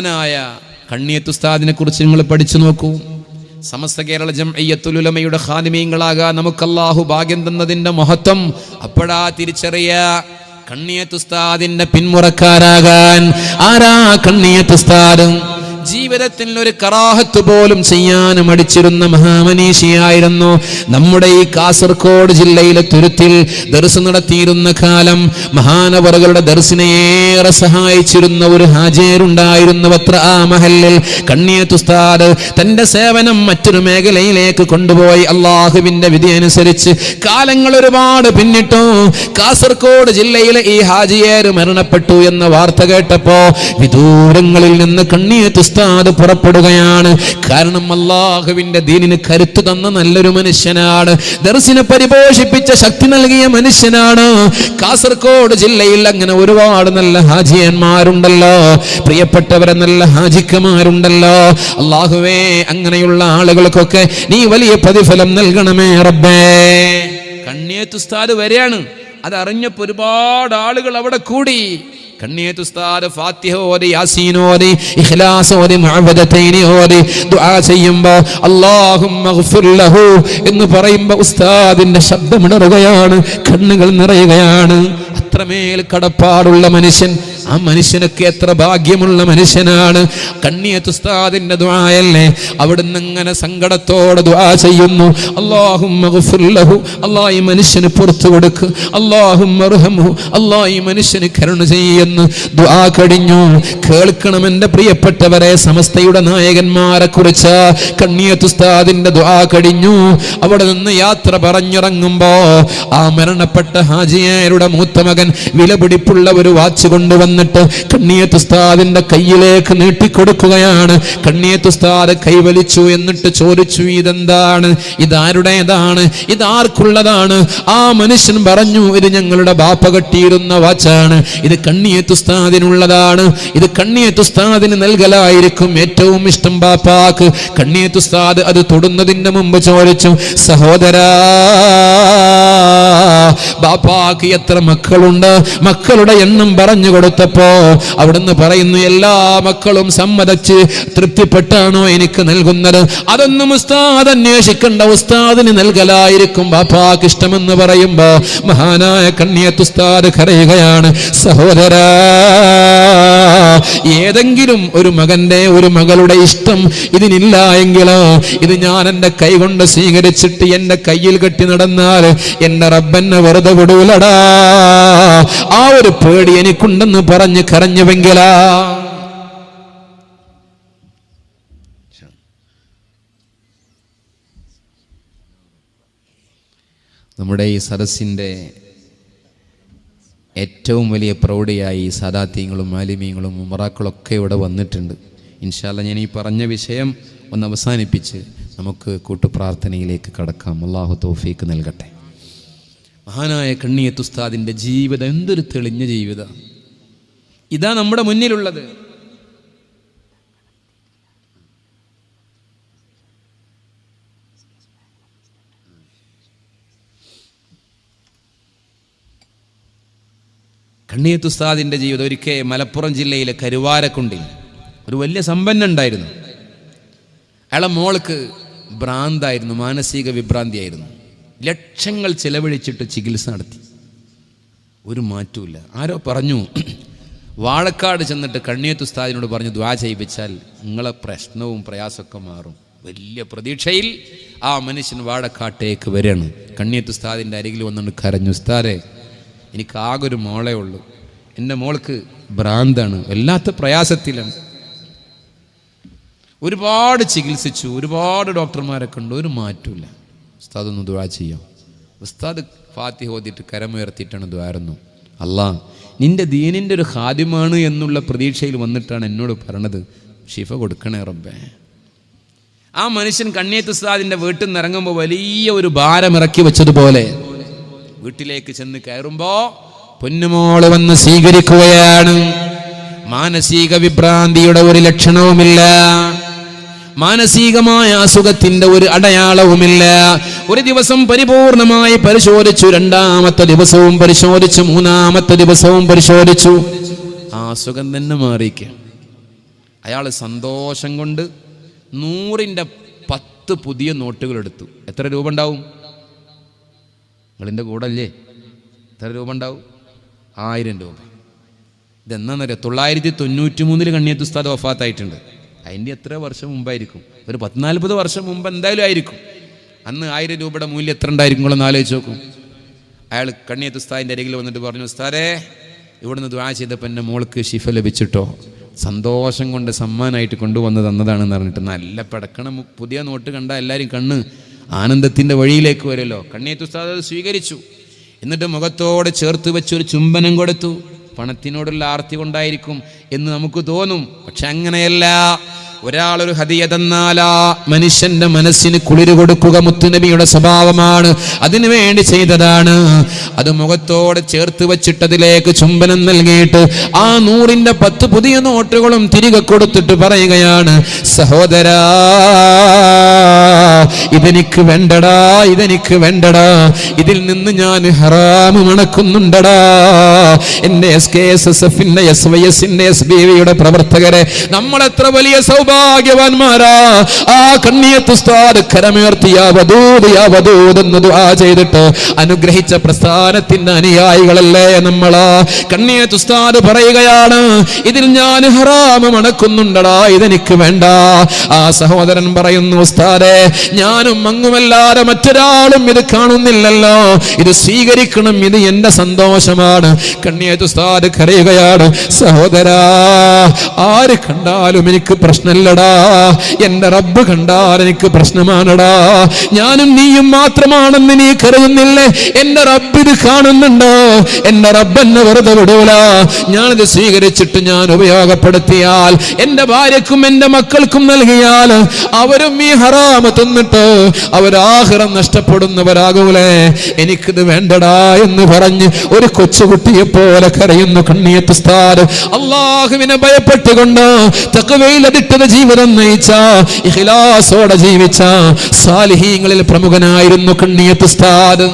മഹാനായ കണ്ണിയത്തുസ്താദിനെ കുറിച്ച് നിങ്ങൾ പഠിച്ചു നോക്കൂ. സമസ്ത കേരള ജംഅയ്യത്തുലുലമയുടെ ഹാനിമീങ്ങളാകാൻ നമുക്ക് അല്ലാഹു ഭാഗ്യം തന്നതിന്റെ മഹത്വം അപ്പോഴാ തിരിച്ചറിയ കണ്ണിയത്തുസ്താദിന്റെ പിന്മുറക്കാരാകാൻ. ആരാ കണ്ണിയത്തുസ്താദ്? ജീവിതത്തിൽ ഒരു കറാഹത്ത് പോലും ചെയ്യാൻ മടിച്ചിരുന്ന മഹാമനീഷിയായിരുന്നു. നമ്മുടെ ഈ കാസർഗോഡ് ജില്ലയിലെ തുരുത്തിൽ ദർസ് നടത്തിയിരുന്ന കാലം മഹാനവറുകളുടെ ദർശനയേറെ സഹായിച്ചിരുന്ന ഒരു ഹാജേരുണ്ടായിരുന്നു അത്ര ആ മഹലിൽ കണ്ണിയത്തുസ്താദ് തന്റെ സേവനം മറ്റൊരു മേഖലയിലേക്ക് കൊണ്ടുപോയി അള്ളാഹുവിന്റെ വിധി അനുസരിച്ച് കാലങ്ങൾ ഒരുപാട് പിന്നിട്ടു. കാസർഗോഡ് ജില്ലയിലെ ഈ ഹാജിയേർ മരണപ്പെട്ടു എന്ന വാർത്ത കേട്ടപ്പോ വിദൂരങ്ങളിൽ നിന്ന് കണ്ണിയത്തുസ്താദ് പുറപ്പെടുകയാണ്. കാരണം അള്ളാഹുവിന്റെ ദീനിന് കരുത്തു തന്ന നല്ലൊരു മനുഷ്യനാണ്. ദർസിനെ പരിപോഷിപ്പിച്ച ശക്തി നൽകിയ മനുഷ്യനാണ്. കാസർഗോഡ് ജില്ലയിൽ അങ്ങനെ ഒരുപാട് നല്ല ഹാജിയന്മാരുണ്ടല്ലോ. പ്രിയപ്പെട്ടവരെ നല്ല ഹാജിക്കമാരുണ്ടല്ലോ അള്ളാഹുവേ അങ്ങനെയുള്ള ആളുകൾക്കൊക്കെ നീ വലിയ പ്രതിഫലം നൽകണമേ റബ്ബേ. കണ്ണിയത്തുസ്താദ് വരെയാണ്. അത് അറിഞ്ഞപ്പോ ഒരുപാട് ആളുകൾ അവിടെ കൂടി. കണ്ണിയത്തുസ്താദ് ഫാത്തിഹ ഓതി യാസീൻ ഓതി ഇഖ്ലാസ് ഓതി മുഅവ്വദത്തൈനി ഓതി ദുആ ചെയ്യുമ്പോൾ അല്ലാഹുമ്മ ഗ്ഫിർ ലഹു എന്ന് പറയുമ്പോൾ ഉസ്താദിന്റെ ശബ്ദം ഇടറുകയാണ് കണ്ണുകൾ നിറയുകയാണ്. അത്രമേൽ കടപ്പാടുള്ള മനുഷ്യൻ ആ മനുഷ്യനൊക്കെ എത്ര ഭാഗ്യമുള്ള മനുഷ്യനാണ്. കണ്ണിയത്തുസ്താദിന്റെ ദുആയല്ലേ? അവിടുന്ന് ഇങ്ങനെ സങ്കടത്തോടെ ദുആ ചെയ്യുന്നു. അല്ലാഹുമ്മ അള്ളാ ഈ മനുഷ്യന് പുറത്തു കൊടുക്ക്. അല്ലാഹുമ്മ അള്ളാ ഈ മനുഷ്യന് കരുണ ചെയ്യുന്നു. ദുആ കഴിഞ്ഞു. കേൾക്കണം എന്റെ പ്രിയപ്പെട്ടവരെ സമസ്തയുടെ നായകന്മാരെ കുറിച്ച്. കണ്ണിയത്തുസ്താദിന്റെ ദുആ കഴിഞ്ഞു. അവിടെ നിന്ന് യാത്ര പറഞ്ഞിറങ്ങുമ്പോ ആ മരണപ്പെട്ട ഹാജിയാരുടെ മൂത്തമകൻ വിലപിടിപ്പുള്ള ഒരു വാച്ച് കൊണ്ടുവന്നിട്ട് കണ്ണിയത്തുസ്താദിന്റെ കയ്യിലേക്ക് നീട്ടിക്കൊടുക്കുകയാണ്. കണ്ണിയത്തുസ്താദ് കൈവലിച്ചു എന്നിട്ട് ചോദിച്ചു ഇതെന്താണ്? ഇതാരുടേതാണ്? ഇതാർക്കുള്ളതാണ്? ആ മനുഷ്യൻ പറഞ്ഞു ഇത് ഞങ്ങളുടെ ബാപ്പ കെട്ടിയിരുന്ന വാച്ചാണ്. ഇത് കണ്ണിയത്തുസ്താദിനുള്ളതാണ് ഇത് കണ്ണിയത്തുസ്താദിന് നൽകലായിരിക്കും ഏറ്റവും ഇഷ്ടം ബാപ്പാക്ക്. കണ്ണിയത്തുസ്താദ് അത് തൊടുന്നതിന്റെ മുമ്പ് ചോദിച്ചു സഹോദരാ ബാപ്പാക്ക് എത്ര മക്കളുണ്ട്? മക്കളുടെ എണ്ണം പറഞ്ഞു കൊടുത്തപ്പോ അവിടുന്ന് പറയുന്നു എല്ലാ മക്കളും സമ്മതിച്ച് തൃപ്തിപ്പെട്ടാണോ എനിക്ക് നൽകുന്നത്? അതൊന്നും ഉസ്താദ് അന്വേഷിക്കേണ്ട. ഉസ്താദിന് നൽകലായിരിക്കും ബാപ്പാക്ക് ഇഷ്ടമെന്ന് പറയുമ്പോ മഹാനായ കണ്ണിയത്ത് ഉസ്താദ് കരയുകയാണ് സഹോദരാ ഏതെങ്കിലും ഒരു മകന്റെ ഒരു മകളുടെ ഇഷ്ടം ഇതിനില്ല എങ്കിലോ ഇത് ഞാൻ എന്റെ കൈ കൊണ്ട് സ്വീകരിച്ചിട്ട് എന്റെ കയ്യിൽ കെട്ടി നടന്നാൽ എന്റെ റബ്ബെന്നെ വെറുതെ വിടൂലടാ. ആ ഒരു പേടി എനിക്കുണ്ടെന്ന് പറഞ്ഞ് കരഞ്ഞുവെങ്കിലാ. നമ്മുടെ ഈ സദസ്സിന്റെ ഏറ്റവും വലിയ പ്രൗഢിയായി സാദാത്യങ്ങളും മാലിമ്യങ്ങളും ഉമറാക്കളൊക്കെ ഇവിടെ വന്നിട്ടുണ്ട്. ഇൻഷാല്ല ഞാൻ ഈ പറഞ്ഞ വിഷയം ഒന്ന് അവസാനിപ്പിച്ച് നമുക്ക് കൂട്ടുപ്രാർത്ഥനയിലേക്ക് കടക്കാം. അള്ളാഹു തോഫീക്ക് നൽകട്ടെ. മഹാനായ കണ്ണിയത്തുസ്താദിന്റെ ജീവിതം എന്തൊരു തെളിഞ്ഞ ജീവിതം. ഇതാ നമ്മുടെ മുന്നിലുള്ളത്. കണ്ണിയത്തുസ്താദിന്റെ ജീവിതം ഒരിക്കൽ മലപ്പുറം ജില്ലയിലെ കരുവാരക്കുണ്ടിൽ ഒരു വലിയ സമ്പന്നുണ്ടായിരുന്നു അയാളെ മോൾക്ക് ഭ്രാന്തായിരുന്നു മാനസിക വിഭ്രാന്തിയായിരുന്നു. ലക്ഷങ്ങൾ ചിലവഴിച്ചിട്ട് ചികിത്സ നടത്തി. ഒരു മാറ്റമില്ല ആരോ പറഞ്ഞു വാഴക്കാട് ചെന്നിട്ട് കണ്ണിയത്തുസ്താദിനോട് പറഞ്ഞു ദ്വാ ചെയ്യിപ്പിച്ചാൽ നിങ്ങളെ പ്രശ്നവും പ്രയാസമൊക്കെ മാറും. വലിയ പ്രതീക്ഷയിൽ ആ മനുഷ്യൻ വാഴക്കാട്ടേക്ക് വരികയാണ്. കണ്ണിയത്തുസ്താദിന്റെ അരികിൽ വന്നുകൊണ്ട് കരഞ്ഞു ഉസ്താദെ എനിക്ക് ആകെ ഒരു മോളേ ഉള്ളൂ. എന്റെ മോൾക്ക് ഭ്രാന്താണ്. വല്ലാത്ത പ്രയാസത്തിലാണ്. ഒരുപാട് ചികിത്സിച്ചു. ഒരുപാട് ഡോക്ടർമാരെ കണ്ടു. ഒരു മാറ്റമില്ല ഉസ്താദ് ഒന്ന് ദുവാ ചെയ്യാം. ഉസ്താദ് ഫാത്തി ഓതിയിട്ട് കരമുയർത്തിയിട്ടാണ് ദ്വാരുന്നു അല്ലാ നിന്റെ ദീനിന്റെ ഒരു ഹാദ്യമാണ് എന്നുള്ള പ്രതീക്ഷയിൽ വന്നിട്ടാണ് എന്നോട് പറഞ്ഞത് ഷിഫ കൊടുക്കണേ റബ്ബേ. ആ മനുഷ്യൻ കണ്ണിയത്ത് ഉസ്താദിന്റെ വീട്ടിൽ നിന്ന് ഇറങ്ങുമ്പോൾ വലിയ ഒരു ഭാരം ഇറക്കി വെച്ചതുപോലെ വീട്ടിലേക്ക് ചെന്ന് കയറുമ്പോ പൊന്നുമോൾ വന്ന് സ്വീകരിക്കുകയാണ്. മാനസിക വിഭ്രാന്തിയുടെ ഒരു ലക്ഷണവുമില്ല. മാനസികമായ അസുഖത്തിന്റെ ഒരു അടയാളവുമില്ല. ഒരു ദിവസം പരിപൂർണമായി പരിശോധിച്ചു രണ്ടാമത്തെ ദിവസവും പരിശോധിച്ചു മൂന്നാമത്തെ ദിവസവും പരിശോധിച്ചു. ആ അസുഖം തന്നെ മാറിക്ക അയാൾ സന്തോഷം കൊണ്ട് നൂറിന്റെ പത്ത് പുതിയ നോട്ടുകൾ എടുത്തു എത്ര രൂപ ഉണ്ടാവും? നിങ്ങളിന്റെ കൂടെ അല്ലേ എത്ര രൂപ ഉണ്ടാവും? ആയിരം രൂപ. ഇതെന്നാന്നറിയാം? തൊള്ളായിരത്തി തൊണ്ണൂറ്റി മൂന്നിൽ കണ്ണിയത്ത് ഉസ്താദ് വഫാത്തായിട്ടുണ്ട്. അതിന്റെ എത്ര വർഷം മുമ്പായിരിക്കും? ഒരു പത്തിനാൽപ്പത് വർഷം മുമ്പ് എന്തായാലും ആയിരിക്കും. അന്ന് ആയിരം രൂപയുടെ മൂല്യം എത്ര ഉണ്ടായിരിക്കും? നിങ്ങളൊന്ന് ആലോചിച്ച് നോക്കും. അയാൾ കണ്ണിയത്ത് ഉസ്താദിന്റെ അരികിൽ വന്നിട്ട് പറഞ്ഞു ഉസ്താദേ ഇവിടുന്ന് ദ്വാ ചെയ്തപ്പോൾ എന്റെ മോൾക്ക് ഷിഫ ലഭിച്ചിട്ടോ? സന്തോഷം കൊണ്ട് സമ്മാനമായിട്ട് കൊണ്ടുവന്ന് തന്നതാണെന്ന് പറഞ്ഞിട്ട് നല്ല പടക്കണം പുതിയ നോട്ട് കണ്ട എല്ലാവരും കണ്ണ് ആനന്ദത്തിന്റെ വഴിയിലേക്ക് വരുമല്ലോ. കണ്ണിയത്ത് ഉസ്താദ് അത് സ്വീകരിച്ചു. എന്നിട്ട് മുഖത്തോടെ ചേർത്ത് വെച്ച് ഒരു ചുംബനം കൊടുത്തു. പണത്തിനോടുള്ള ആർത്തി കൊണ്ടായിരിക്കും എന്ന് നമുക്ക് തോന്നും. പക്ഷെ അങ്ങനെയല്ല. ഒരാളൊരു ഹദിയ തന്നാലാ മനുഷ്യന്റെ മനസ്സിന് കുളിര് കൊടുക്കുക മുത്തുനബിയുടെ സ്വഭാവമാണ്. അതിനു വേണ്ടി ചെയ്തതാണ്. അത് മുഖത്തോട് ചേർത്ത് വച്ചിട്ടതിലേക്ക് ചുംബനം നൽകിയിട്ട് ആ നൂറിന്റെ പത്ത് പുതിയ നോട്ടുകളും തിരികെ കൊടുത്തിട്ട് പറയുകയാണ് സഹോദരാ ഇതെനിക്ക് വേണ്ടടാ ഇതെനിക്ക് വേണ്ടടാ ഇതിൽ നിന്ന് ഞാൻ ഹറാമ് മണക്കുന്നുണ്ടടാ. എന്റെ എസ് കെ എസ് എസ് എഫിന്റെ എസ് വൈ എസിന്റെ എസ് ബി വിയുടെ പ്രവർത്തകരെ നമ്മൾ എത്ര വലിയ സൗഭാഗ്യവാന്മാരാ ആ കണ്ണിയത്ത് ഉസ്താദ് കരമേർത്തിയ വധൂത് യാ ദുആ ചെയ്തിട്ട് അനുഗ്രഹിച്ച പ്രസ്ഥാനത്തിന്റെ അനുയായികളല്ലേ നമ്മളാ. കണ്ണിയത്തുസ്താദ് പറയുകയാണ് ഇതിൽ ഞാൻ ഹറാമ് മണക്കുന്നുണ്ടടാ ഇതെനിക്ക് വേണ്ട. ആ സഹോദരൻ പറയുന്നു ഉസ്താദേ ഞാനും അങ്ങുമല്ലാതെ മറ്റൊരാളും ഇത് കാണുന്നില്ലല്ലോ. ഇത് സ്വീകരിക്കണം ഇത് എന്റെ സന്തോഷമാണ്. കണ്ണിയത്തുസ്താദ് കരയുകയാണ് സഹോദരാ ആര് കണ്ടാലും എനിക്ക് പ്രശ്നമില്ലടാ എന്റെ റബ്ബ് കണ്ടാൽ എനിക്ക് പ്രശ്നമാണടാ. ഞാനും നീയും മാത്രമാണെന്ന് നീ കരുതുന്നില്ലേ? എന്റെ റബ്ബ് ഇത് കാണുന്നുണ്ടോ? എന്റെ റബ്ബ് എന്നെ വെറുതെ വിടൂല. ഞാനിത് സ്വീകരിച്ചിട്ട് ഞാൻ ഉപയോഗപ്പെടുത്തിയാൽ എന്റെ ഭാര്യക്കും എന്റെ മക്കൾക്കും നൽകിയാൽ അവരും ഈ ഹറാമ തിന്നിട്ട് അവരാഹ്റം നഷ്ടപ്പെടുന്നവരാകൂലേ? എനിക്കിത് വേണ്ടടാ എന്ന് പറഞ്ഞ് ഒരു കൊച്ചുകുട്ടിയെ പോലെ കരയുന്നു കണ്ണിയത്ത് സ്ഥാനം അള്ളാഹുവിനെ ഭയപ്പെട്ടുകൊണ്ട് തക്കവയിലതിട്ടത് ജീവിതം നയിച്ച ഇഖ്ലാസോടെ ജീവിച്ച സാലിഹീങ്ങളിൽ പ്രമുഖനായിരുന്നു കണ്ണിയത്ത് ഉസ്താദ്.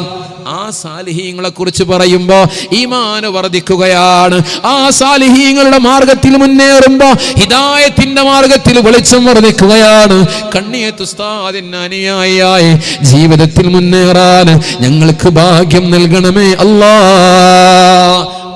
ആ സാലിഹീങ്ങളെ കുറിച്ച് പറയുമ്പോ ഈമാന് വർദ്ധിക്കുകയാണ്. ആ സാലിഹീങ്ങളുടെ മാർഗത്തിൽ മുന്നേറുമ്പോ ഹിദായത്തിന്റെ മാർഗത്തിൽ വെളിച്ചം വർദ്ധിക്കുകയാണ്. കണ്ണിയത്ത് തുസ്താദിന് അനുയായി ജീവിതത്തിൽ മുന്നേറാൻ ഞങ്ങൾക്ക് ഭാഗ്യം നൽകണമേ അല്ലാ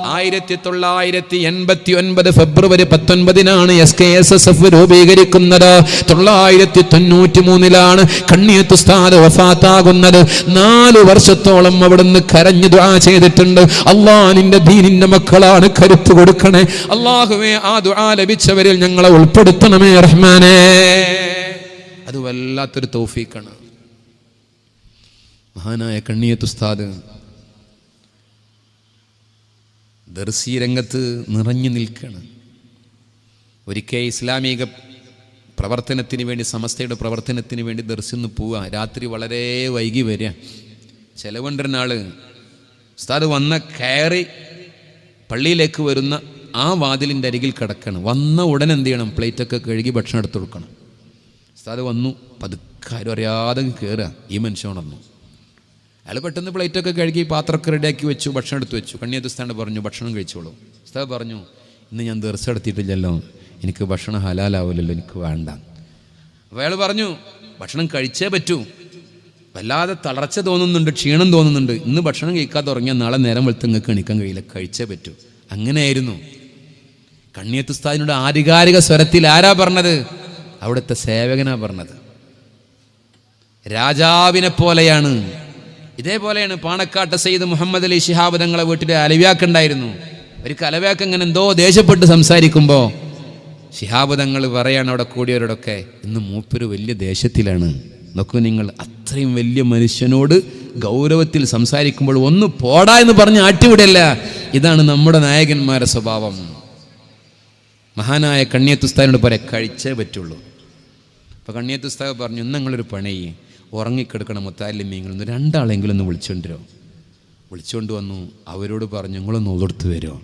ആയിരത്തി തൊള്ളായിരത്തി എൺപത്തി ഒൻപത് ഫെബ്രുവരി പത്തൊൻപതിനാണ് S K S S F രൂപീകരിക്കുന്നത്. തൊള്ളായിരത്തി തൊണ്ണൂറ്റി മൂന്നിലാണ് കണ്ണിയത്ത് വഫാത്താകുന്നത്. നാല് വർഷത്തോളം അവിടുന്ന് കരഞ്ഞു ദുആ ചെയ്തിട്ടുണ്ട്. അള്ളാഹിന്റെ ദീനിന്റെ മക്കളാണ് കരുത്ത് കൊടുക്കണേ. അള്ളാഹുവേ ആ ദുആ ലഭിച്ചവരിൽ ഞങ്ങളെ ഉൾപ്പെടുത്തണമേ റഹ്മാനേ. അത് വല്ലാത്തൊരു തൗഫീക്കാണ് മഹാനായ കണ്ണിയത്ത് ഉസ്താദ് ദർസി രംഗത്ത് നിറഞ്ഞു നിൽക്കുകയാണ് ഒരിക്കൽ ഇസ്ലാമിക പ്രവർത്തനത്തിന് വേണ്ടി സമസ്തയുടെ പ്രവർത്തനത്തിന് വേണ്ടി ദർശിന്ന് പോവുക. രാത്രി വളരെ വൈകി വരിക. ചെലവണ്ടരനാൾ ഉസ്താദ് വന്ന കയറി പള്ളിയിലേക്ക് വരുന്ന ആ വാതിലിന്റെ അരികിൽ കിടക്കണം. വന്ന ഉടനെ എന്ത് ചെയ്യണം? പ്ലേറ്റൊക്കെ കഴുകി ഭക്ഷണം എടുത്തു കൊടുക്കണം. ഉസ്താദ് വന്നു. പതുക്കാരും അറിയാതെ കയറുക. ഈ മനുഷ്യൻ ഉണർന്നു അയാൾ പെട്ടെന്ന് പ്ലേറ്റൊക്കെ കഴുകി പാത്രമൊക്കെ റെഡിയാക്കി വെച്ചു ഭക്ഷണം എടുത്തു വെച്ചു. കണ്ണിയത്തുസ്ഥാണ്ട് പറഞ്ഞു ഭക്ഷണം കഴിച്ചോളൂ. ഉസ്താദ് പറഞ്ഞു ഇന്ന് ഞാൻ ദർശനം എടുത്തിട്ടില്ലല്ലോ എനിക്ക് ഭക്ഷണം ഹലാലാവില്ലല്ലോ എനിക്ക് വേണ്ട. അപ്പോൾ അയാൾ പറഞ്ഞു ഭക്ഷണം കഴിച്ചേ പറ്റൂ. വല്ലാതെ തളർച്ച തോന്നുന്നുണ്ട് ക്ഷീണം തോന്നുന്നുണ്ട്. ഇന്ന് ഭക്ഷണം കഴിക്കാതെ തുടങ്ങിയാൽ നാളെ നേരം വെളുത്ത് നിങ്ങൾക്ക് എണിക്കാൻ കഴിയില്ല. കഴിച്ചേ പറ്റൂ. അങ്ങനെയായിരുന്നു. കണ്ണിയത്തുസ്താദിനോട് ആധികാരിക സ്വരത്തിൽ ആരാ പറഞ്ഞത്? അവിടുത്തെ സേവകനാ പറഞ്ഞത്. രാജാവിനെ പോലെയാണ്. ഇതേപോലെയാണ് പാണക്കാട്ട് സെയ്ത് മുഹമ്മദ് അലി ഷിഹാബ് തങ്ങളെ വീട്ടിൽ അലവ്യാക്കുണ്ടായിരുന്നു. ഒരു കലവ്യാക്ക് ഇങ്ങനെ എന്തോ ദേഷ്യപ്പെട്ട് സംസാരിക്കുമ്പോൾ ഷിഹാബ് തങ്ങൾ പറയാണ് അവിടെ കൂടിയവരോടൊക്കെ ഇന്ന് മൂപ്പര് വലിയ ദേഷ്യത്തിലാണ്. നോക്കൂ നിങ്ങൾ അത്രയും വലിയ മനുഷ്യനോട് ഗൗരവത്തിൽ സംസാരിക്കുമ്പോൾ ഒന്ന് പോടാ എന്ന് പറഞ്ഞ് ആട്ടിവിടല്ല. ഇതാണ് നമ്മുടെ നായകന്മാരുടെ സ്വഭാവം. മഹാനായ കണ്ണിയത്തുസ്താനോട് പറയാം കഴിച്ചേ പറ്റുള്ളൂ. അപ്പോൾ കണ്ണിയത്തുസ്താവ് പറഞ്ഞു ഇന്ന് നിങ്ങളൊരു പണി ഉറങ്ങിക്കിടക്കണം മുത്താലിമീങ്ങൾ ഒന്ന് രണ്ടാളെങ്കിലും ഒന്ന് വിളിച്ചുകൊണ്ടിരോ വിളിച്ചുകൊണ്ട് വന്നു അവരോട് പറഞ്ഞു നിങ്ങളൊന്ന് ഉതിർത്ത് വരുമോ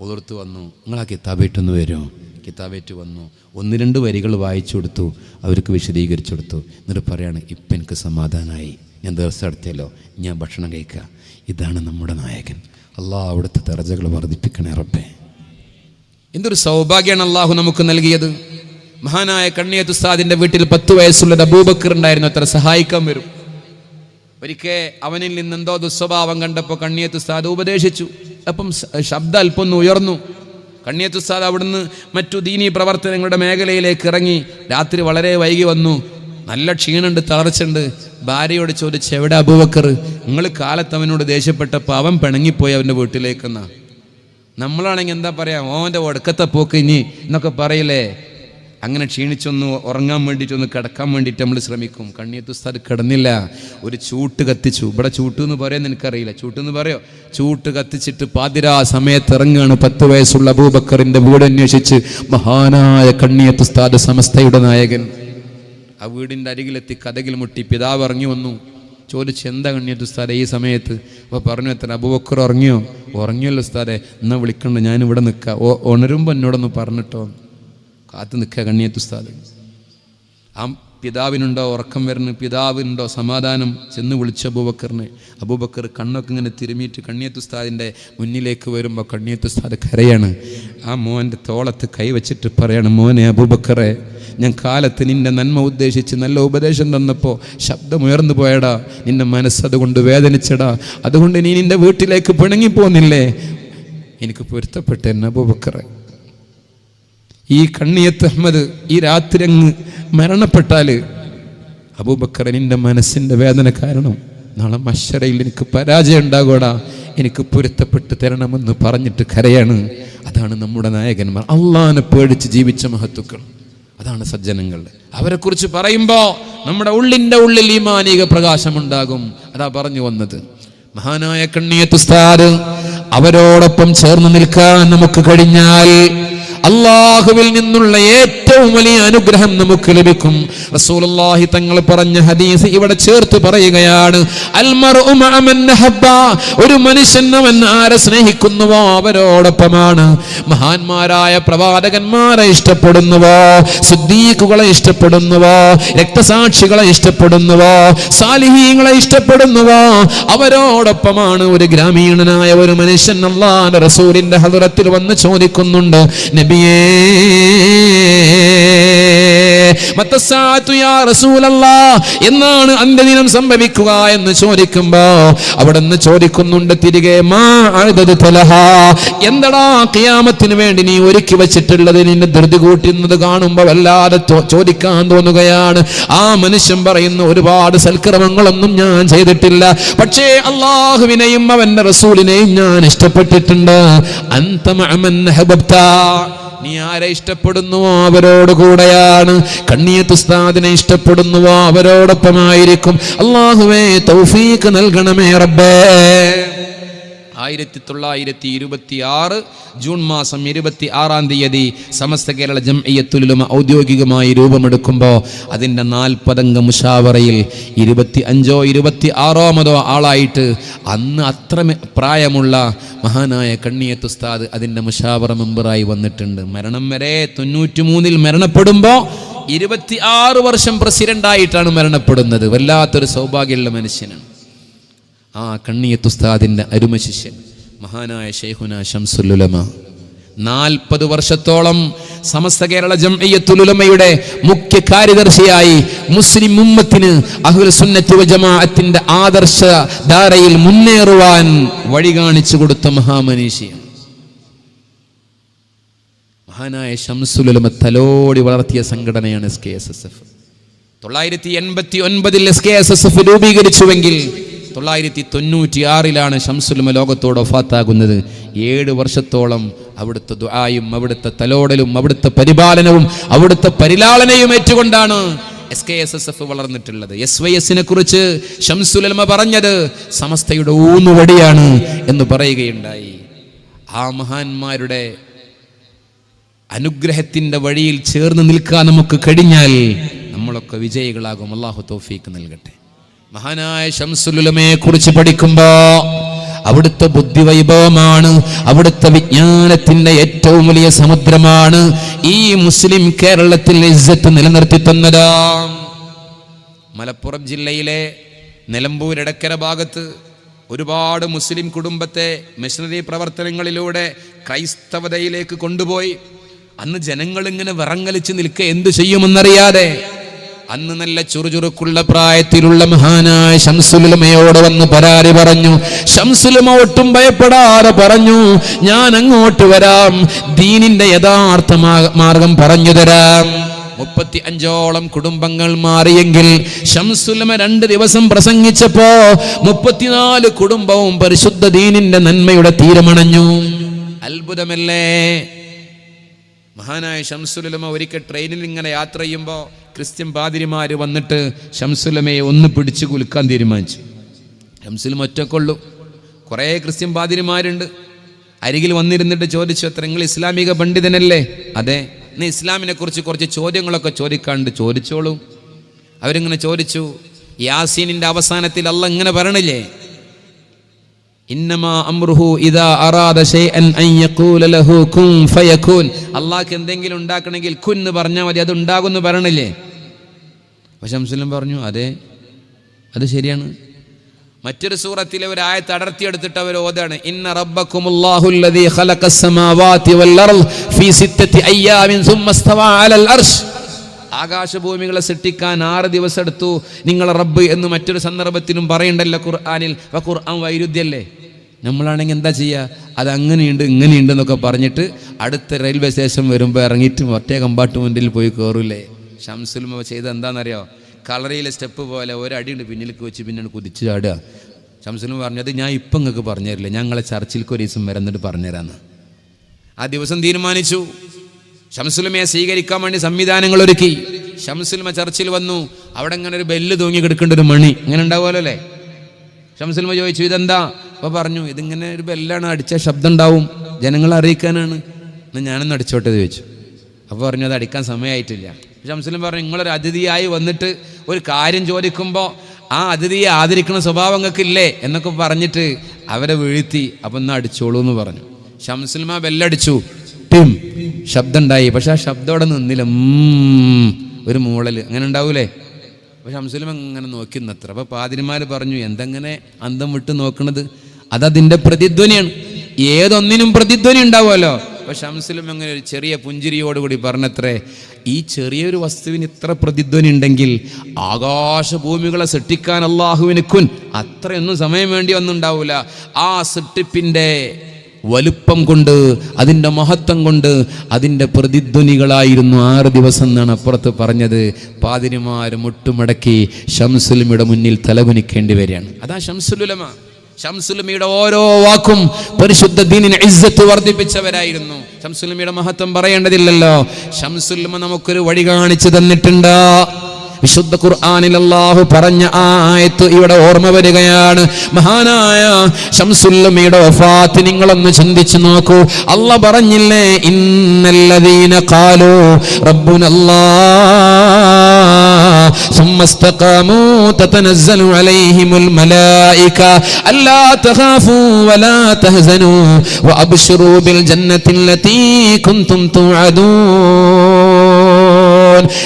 ഉതിർത്ത് വന്നു നിങ്ങൾ ആ കിതാബേറ്റൊന്ന് വരുമോ കിതാബേറ്റ് വന്നു ഒന്ന് രണ്ട് വരികൾ വായിച്ചു കൊടുത്തു അവർക്ക് വിശദീകരിച്ചു കൊടുത്തു. എന്നിട്ട് പറയാണ് ഇപ്പം എനിക്ക് സമാധാനമായി ഞാൻ ദിവസം എടുത്തല്ലോ ഞാൻ ഭക്ഷണം കഴിക്കുക ഇതാണ് നമ്മുടെ നായകൻ. അള്ളാഹ് അവിടുത്തെ തെറജകൾ വർദ്ധിപ്പിക്കണേ റബ്ബേ. എന്തൊരു സൗഭാഗ്യമാണ് അള്ളാഹു നമുക്ക് നൽകിയത്. മഹാനായ കണ്ണിയത്ത് ഉസ്താദിന്റെ വീട്ടിൽ പത്ത് വയസ്സുള്ള അബൂബക്കർ ഉണ്ടായിരുന്നു അത്ര സഹായിക്കാൻ വരും. ഒരിക്കൽ അവനിൽ നിന്നെന്തോ ദുസ്വഭാവം കണ്ടപ്പോൾ കണ്ണിയത്ത് ഉസ്താദ് ഉപദേശിച്ചു. അപ്പം ശബ്ദ അല്പം ഒന്ന് ഉയർന്നു. കണ്ണിയത്ത് ഉസ്താദ് അവിടുന്ന് മറ്റു ദീനീ പ്രവർത്തനങ്ങളുടെ മേഖലയിലേക്ക് ഇറങ്ങി. രാത്രി വളരെ വൈകി വന്നു. നല്ല ക്ഷീണുണ്ട് തളർച്ചുണ്ട് ഭാര്യയോട് ചോദിച്ച് എവിടെ അബൂബക്കർ? നിങ്ങൾ കാലത്ത് അവനോട് ദേഷ്യപ്പെട്ടപ്പോൾ അവൻ പിണങ്ങിപ്പോയി അവന്റെ വീട്ടിലേക്കെന്നാ. നമ്മളാണെങ്കിൽ എന്താ പറയാ? ഓന്റെ ഒടുക്കത്തെ പോക്ക് ഇനി എന്നൊക്കെ പറയില്ലേ? അങ്ങനെ ക്ഷീണിച്ചൊന്ന് ഉറങ്ങാൻ വേണ്ടിയിട്ടൊന്ന് കിടക്കാൻ വേണ്ടിയിട്ട് നമ്മൾ ശ്രമിക്കും. കണ്ണിയത്ത് ഉസ്താദ് കിടന്നില്ല. ഒരു ചൂട്ട് കത്തിച്ചു. ഇവിടെ ചൂട്ട് എന്ന് പറയാൻ നിനക്കറിയില്ല. ചൂട്ട് എന്ന് പറയോ? ചൂട്ട് കത്തിച്ചിട്ട് പാതിരാ സമയത്ത് ഇറങ്ങുകയാണ് പത്ത് വയസ്സുള്ള അബൂബക്കറിന്റെ വീട് അന്വേഷിച്ച് മഹാനായ കണ്ണിയത്ത് ഉസ്താദ് സമസ്തയുടെ നായകൻ. ആ വീടിന്റെ അരികിലെത്തി കഥകിൽ മുട്ടി. പിതാവ് ഇറങ്ങി വന്നു. ചോദിച്ച് എന്താ കണ്ണിയത്ത് ഉസ്താദെ ഈ സമയത്ത്? അപ്പോൾ പറഞ്ഞു എത്ര അബൂബക്കർ ഉറങ്ങിയോ? ഉറങ്ങിയല്ലോ ഉസ്താദെ. എന്നാ വിളിക്കണ്ട ഞാനിവിടെ നിൽക്കാം. ഉണരുമ്പോൾ എന്നോടൊന്ന് പറഞ്ഞിട്ടോ? കാത്തു നിൽക്കുക കണ്ണിയത്ത് ഉസ്താദ് ആ പിതാവിനുണ്ടോ ഉറക്കം വരുന്ന പിതാവിനുണ്ടോ സമാധാനം? ചെന്ന് വിളിച്ച അബൂബക്കറിനെ. അബൂബക്കർ കണ്ണൊക്കെ ഇങ്ങനെ തിരുമിയിട്ട് കണ്ണിയത്ത് ഉസ്താദിന്റെ മുന്നിലേക്ക് വരുമ്പോൾ കണ്ണിയത്ത് ഉസ്താദ് കരയാണ്. ആ മോന്റെ തോളത്ത് കൈവച്ചിട്ട് പറയാണ് മോനെ അബൂബക്കറെ ഞാൻ കാലത്ത് നിന്റെ നന്മ ഉദ്ദേശിച്ച് നല്ല ഉപദേശം തന്നപ്പോൾ ശബ്ദമുയർന്നു പോയടാ. നിന്റെ മനസ്സതുകൊണ്ട് വേദനിച്ചടാ. അതുകൊണ്ട് നീ നിന്റെ വീട്ടിലേക്ക് പിണങ്ങിപ്പോന്നില്ലേ എനിക്ക് പൊരുത്തപ്പെട്ടെന്നെ അബൂബക്കറെ. ഈ കണ്ണിയത്ത് അഹമ്മദ് ഈ രാത്രി അങ്ങ് മരണപ്പെട്ടാൽ അബൂബക്കറിന്റെ മനസ്സിന്റെ വേദന കാരണം നാളെ മഷറയിൽ എനിക്ക് പരാജയം ഉണ്ടാകൂടാ എനിക്ക് പൊരുത്തപ്പെട്ട് തരണമെന്ന് പറഞ്ഞിട്ട് കരയാണ്. അതാണ് നമ്മുടെ നായകന്മാർ. അള്ളാനെ പേടിച്ച് ജീവിച്ച മഹത്തുക്കൾ. അതാണ് സജ്ജനങ്ങൾ. അവരെക്കുറിച്ച് പറയുമ്പോൾ നമ്മുടെ ഉള്ളിന്റെ ഉള്ളിൽ ഈ മാനിക പ്രകാശമുണ്ടാകും. അതാ പറഞ്ഞു വന്നത്. മഹാനായ കണ്ണിയത്ത് ഉസ്താദ് അവരോടൊപ്പം ചേർന്ന് നിൽക്കാൻ നമുക്ക് കഴിഞ്ഞാൽ അള്ളാഹുവിൽ നിന്നുള്ള ഏറ്റവും വലിയ അനുഗ്രഹം നമുക്ക് ലഭിക്കും. റസൂലുള്ളാഹി തങ്ങൾ പറഞ്ഞ ഹദീസ് ഇവിടെ ചേർത്ത് പറയുകയാണ്. ഒരു മനുഷ്യൻ അവൻ ആരെ സ്നേഹിക്കുന്നുവോ അവരോടൊപ്പമാണ്. മഹാന്മാരായ പ്രവാചകന്മാരെ ഇഷ്ടപ്പെടുന്നുവോ? സിദ്ദീഖുകളെ ഇഷ്ടപ്പെടുന്നുവോ? രക്തസാക്ഷികളെ ഇഷ്ടപ്പെടുന്നുവോ? സാലിഹീങ്ങളെ ഇഷ്ടപ്പെടുന്നുവോ? അവരോടൊപ്പമാണ് ഒരു ഗ്രാമീണനായ ഒരു മനുഷ്യൻ അള്ളാന്റെ റസൂലിന്റെ ഹദറത്തിൽ വന്ന് ചോദിക്കുന്നുണ്ട്. നബിയേ എന്നാണ് അന്ത്യദിനം സംഭവിക്കുക എന്ന് ചോദിക്കുമ്പോ അവിടെ നിന്ന് ചോദിക്കുന്നുണ്ട് തിരികെ എന്തടാ ഖിയാമത്തിന് വേണ്ടി നീ ഒരുക്കി വെച്ചിട്ടുള്ളത്? നിന്നെ ധൃതി കൂട്ടുന്നത് കാണുമ്പോ വല്ലാതെ ചോദിക്കാൻ തോന്നുകയാണ്. ആ മനുഷ്യൻ പറയുന്ന ഒരുപാട് സൽക്രമങ്ങളൊന്നും ഞാൻ ചെയ്തിട്ടില്ല. പക്ഷേ അള്ളാഹുവിനെയും അവന്റെ റസൂലിനെയും ഞാൻ ഇഷ്ടപ്പെട്ടിട്ടുണ്ട്. അന്തമൻ നീ ആരെ ഇഷ്ടപ്പെടുന്നുവോ അവരോട് കൂടെയാണ്? കണ്ണിയത്തുസ്താദിനെ ഇഷ്ടപ്പെടുന്നുവോ അവരോടൊപ്പമായിരിക്കും? അള്ളാഹുവേ തൗഫീക്ക് നൽകണമേ റബ്ബേ. ആയിരത്തി തൊള്ളായിരത്തി ഇരുപത്തി ആറ് ജൂൺ മാസം ഇരുപത്തി ആറാം തീയതി സമസ്ത കേരള ജംഇയ്യത്തുലുമ ഔദ്യോഗികമായി രൂപമെടുക്കുമ്പോൾ അതിന്റെ നാൽപ്പതംഗ മുഷാവറയിൽ ഇരുപത്തി അഞ്ചോ ഇരുപത്തി ആറോമതോ ആളായിട്ട് അന്ന് അത്ര പ്രായമുള്ള മഹാനായ കണ്ണിയത്ത് ഉസ്താദ് അതിന്റെ മുഷാവറ മെമ്പറായി വന്നിട്ടുണ്ട്. മരണം വരെ തൊണ്ണൂറ്റി മൂന്നിൽ മരണപ്പെടുമ്പോൾ ഇരുപത്തി ആറ് വർഷം പ്രസിഡന്റായിട്ടാണ് മരണപ്പെടുന്നത്. വല്ലാത്തൊരു സൗഭാഗ്യമുള്ള മനുഷ്യനാണ്. ആ കണ്ണിയത്ത് ഉസ്താദിന്റെ അരുമ ശിഷ്യൻ മഹാനായ ഷെയ്ഖുന ശംസുലുലമ. നാൽപ്പത് വർഷത്തോളം സമസ്ത കേരള ജംഇയ്യത്തുലുലമയുടെ മുഖ്യ കാര്യദർശിയായി മുസ്ലിം ഉമ്മത്തിന് അഹുൽ സുന്നത്തി വജമാഅത്തിന്റെ ആദർശ ധാരയിൽ മുന്നേറുവാൻ വഴി കാണിച്ചു കൊടുത്ത മഹാമനീഷിയാണ്. മഹാനായ ഷംസുലുലമ തലോടി വളർത്തിയ സംഘടനയാണ് S K S S F. തൊള്ളായിരത്തി എൺപത്തി ഒൻപതിൽ S K S S F രൂപീകരിച്ചുവെങ്കിൽ തൊള്ളായിരത്തി തൊണ്ണൂറ്റി ആറിലാണ് ഷംസുലുമ ലോകത്തോട് ഒഫാത്താകുന്നത് ഏഴ് വർഷത്തോളം അവിടുത്തെ ദുആയും അവിടുത്തെ തലോടലും അവിടുത്തെ പരിപാലനവും അവിടുത്തെ പരിലാളനയും ഏറ്റുകൊണ്ടാണ് S K S S F വളർന്നിട്ടുള്ളത്. S Y എസിനെ കുറിച്ച് ഷംസുലമ പറഞ്ഞത് സമസ്തയുടെ ഊന്നുവടിയാണ് എന്ന് പറയുകയുണ്ടായി. ആ മഹാന്മാരുടെ അനുഗ്രഹത്തിന്റെ വഴിയിൽ ചേർന്ന് നിൽക്കാൻ നമുക്ക് കഴിഞ്ഞാൽ നമ്മളൊക്കെ വിജയികളാകും. അള്ളാഹു തോഫീക്ക് നൽകട്ടെ. മഹാനായ ഷംസുലുലമയെ കുറിച്ച് പഠിക്കുമ്പോ അവിടുത്തെ ബുദ്ധിവൈഭവമാണ് അവിടുത്തെ വിജ്ഞാനത്തിന്റെ ഏറ്റവും വലിയ സമുദ്രമാണ് ഈ മുസ്ലിം കേരളത്തിൽ ഇസ്സത്ത് നിലനിർത്തി തന്നതാ. മലപ്പുറം ജില്ലയിലെ നിലമ്പൂർ ഇടക്കര ഭാഗത്ത് ഒരുപാട് മുസ്ലിം കുടുംബത്തെ മിഷണറി പ്രവർത്തനങ്ങളിലൂടെ ക്രൈസ്തവതയിലേക്ക് കൊണ്ടുപോയി. അന്ന് ജനങ്ങൾ ഇങ്ങനെ വിറങ്ങലിച്ച് നിൽക്കുക എന്തു ചെയ്യുമെന്നറിയാതെ അന്ന് നല്ല ചുറുചുറുക്കുള്ള പ്രായത്തിലുള്ള മഹാനായ ശംസുലമയോട് വന്ന് പരാതി പറഞ്ഞു. ശംസുലമ ഒട്ടും ഭയപ്പെടാതെ പറഞ്ഞു ഞാൻ അങ്ങോട്ട് വരാം. ദീനിന്റെ യഥാർത്ഥ മാർഗം പറഞ്ഞു തരാം. മുപ്പത്തി അഞ്ചോളം കുടുംബങ്ങൾ മാറിയെങ്കിൽ ഷംസുലമ രണ്ട് ദിവസം പ്രസംഗിച്ചപ്പോ മുപ്പത്തിനാല് കുടുംബവും പരിശുദ്ധ ദീനിന്റെ നന്മയുടെ തീരമണഞ്ഞു. അത്ഭുതമല്ലേ? മഹാനായ ഷംസുലമ ഒരിക്കൽ ട്രെയിനിൽ ഇങ്ങനെ യാത്ര ചെയ്യുമ്പോൾ ക്രിസ്ത്യൻ പാതിരിമാർ വന്നിട്ട് ഷംസുലമയെ ഒന്ന് പിടിച്ച് കുലുക്കാൻ തീരുമാനിച്ചു. ഷംസുലം ഒറ്റക്കൊള്ളു കുറേ ക്രിസ്ത്യൻ പാതിരിമാരുണ്ട്. അരികിൽ വന്നിരുന്നിട്ട് ചോദിച്ചു അത്ര നിങ്ങൾ ഇസ്ലാമിക പണ്ഡിതനല്ലേ? അതെ. നീ ഇസ്ലാമിനെ കുറിച്ച് കുറച്ച് ചോദ്യങ്ങളൊക്കെ ചോദിക്കാണ്ട് ചോദിച്ചോളൂ. അവരിങ്ങനെ ചോദിച്ചു യാസീനിന്റെ അവസാനത്തിൽ അല്ല ഇങ്ങനെ പറഞ്ഞില്ലേ അല്ലാഹ്ക്ക് എന്തെങ്കിലും ഉണ്ടാക്കണമെങ്കിൽ കുൻ എന്ന് പറഞ്ഞാൽ മതി അത് ഉണ്ടാകുമെന്ന് പറയണില്ലേ? പക്ഷെ ശംസുലം പറഞ്ഞു അതെ അത് ശരിയാണ്. മറ്റൊരു സൂറത്തിലെ ഒരു ആയത്ത് അടർത്തിയെടുത്തിട്ട് അവർ ഓതാണ് ഇന്ന റബ്ബക്കുമുല്ലാഹുല്ലദീ ആകാശഭൂമികളെ സൃഷ്ടിക്കാൻ ആറ് ദിവസം എടുത്തു. നിങ്ങൾ റബ്ബ് എന്ന് മറ്റൊരു സന്ദർഭത്തിലും പറയണ്ടല്ലോ ഖുർആാനിൽ. ഖുർആൻ വൈരുദ്ധ്യല്ലേ? നമ്മളാണെങ്കിൽ എന്താ ചെയ്യുക അത് അങ്ങനെയുണ്ട് ഇങ്ങനെയുണ്ട് എന്നൊക്കെ പറഞ്ഞിട്ട് അടുത്ത റെയിൽവേ സ്റ്റേഷൻ വരുമ്പോൾ ഇറങ്ങിയിട്ട് ഒറ്റ കമ്പാർട്ട്മെന്റിൽ പോയി കയറൂലേ ഷംസുൽമ ചെയ്ത് എന്താണെന്നറിയോ? കളറിയിലെ സ്റ്റെപ്പ് പോലെ ഒരടിയുണ്ട് പിന്നിലേക്ക് വെച്ച് പിന്നെ കുതിച്ച് ചാടുക. ഷംസുൽമ പറഞ്ഞത് ഞാൻ ഇപ്പം നിങ്ങൾക്ക് പറഞ്ഞു തരില്ല ഞങ്ങളെ ചർച്ചിൽക്ക് ഒരു ദിവസം വരുന്നിട്ട് പറഞ്ഞുതരാന്ന് ആ ദിവസം തീരുമാനിച്ചു. ഷംസുലമയെ സ്വീകരിക്കാൻ വേണ്ടി സംവിധാനങ്ങൾ ഒരുക്കി. ഷംസുലമ ചർച്ചിൽ വന്നു. അവിടെ ഇങ്ങനെ ഒരു ബെല്ല് തൂങ്ങി കിടക്കേണ്ട ഒരു മണി. ഇങ്ങനെ ഉണ്ടാവുമല്ലോ അല്ലേ? ഷംസുലമ ചോദിച്ചു ഇതെന്താ? അപ്പോൾ പറഞ്ഞു ഇതിങ്ങനെ ഒരു ബെല്ലാണ് അടിച്ച ശബ്ദം ഉണ്ടാവും. ജനങ്ങളെ അറിയിക്കാനാണ്. എന്നാൽ ഞാനൊന്ന് അടിച്ചോട്ടെ ചോദിച്ചു. അപ്പോൾ പറഞ്ഞു അത് അടിക്കാൻ സമയമായിട്ടില്ല. ഷംസുലം പറഞ്ഞു നിങ്ങളൊരു അതിഥിയായി വന്നിട്ട് ഒരു കാര്യം ചോദിക്കുമ്പോൾ ആ അതിഥിയെ ആദരിക്കുന്ന സ്വഭാവം നിങ്ങൾക്കില്ലേ? എന്നൊക്കെ പറഞ്ഞിട്ട് അവരെ വീഴ്ത്തി അപ്പം ഒന്ന് അടിച്ചോളൂ എന്ന് പറഞ്ഞു. ഷംസുൽമ ബെല്ലടിച്ചു. ടിം ശബ്ദം ഉണ്ടായി പക്ഷെ ആ ശബ്ദം അവിടെ നിന്നില്ല ഒരു മൂളൽ അങ്ങനെ ഉണ്ടാവൂലേ? പക്ഷെ ഷംസുലിമ ഇങ്ങനെ നോക്കി നിന്നത്ര. അപ്പോൾ പാതിരിമാർ പറഞ്ഞു എന്തെങ്ങനെ അന്തം വിട്ട് നോക്കണത്? അതതിന്റെ പ്രതിധ്വനിയാണ്. ഏതൊന്നിനും പ്രതിധ്വനി ഉണ്ടാവുമല്ലോ. അപ്പൊ ഷംസുലം അങ്ങനെ ഒരു ചെറിയ പുഞ്ചിരിയോടുകൂടി പറഞ്ഞത്രേ ഈ ചെറിയൊരു വസ്തുവിന് ഇത്ര പ്രതിധ്വനി ഉണ്ടെങ്കിൽ ആകാശഭൂമികളെ സൃഷ്ടിക്കാൻ അള്ളാഹുവിന് കുൻ. അത്രയൊന്നും സമയം വേണ്ടി ഒന്നും ഉണ്ടാവില്ല ആ സൃഷ്ടിപ്പിന്റെ വലുപ്പം കൊണ്ട് അതിന്റെ മഹത്വം കൊണ്ട് അതിന്റെ പ്രതിധ്വനികളായിരുന്നു ആറ് ദിവസം എന്നാണ് അപ്പുറത്ത് പറഞ്ഞത്. പാതിരിമാർ മുട്ടുമടക്കി ഷംസുലമിയുടെ മുന്നിൽ തലകുനിക്കേണ്ടി വരികയാണ്. അതാ ഷംസുലുലമ ഷംസുലമിയുടെ ഓരോ വാക്കും പരിശുദ്ധ ദീനിന് ഇസ്സത്ത് വർദ്ധിപ്പിച്ചവരായിരുന്നു. ഷംസുലമിയുടെ മഹത്വം പറയേണ്ടതില്ലല്ലോ. ഷംസുൽമ നമുക്കൊരു വഴി കാണിച്ചു തന്നിട്ടുണ്ട്. വിശുദ്ധ ഖുർആാനിൽ അള്ളാഹു പറഞ്ഞ ആയത്ത് ഇവിടെ ഓർമ്മ വരികയാണ്. മഹാനായ ഷംസുല്ലമിയുടെ വഫാത്ത് നിങ്ങളൊന്ന് ചിന്തിച്ചു നോക്കൂ. അല്ല പറഞ്ഞില്ലേ ഇന്നല്ലദീന കാലോ റബ്ബുനല്ലാ ثم استقاموا تتنزل عليهم الملائكة. ألا تخافوا ولا تهزنوا وأبشروا بالجنة التي كنتم توعدون.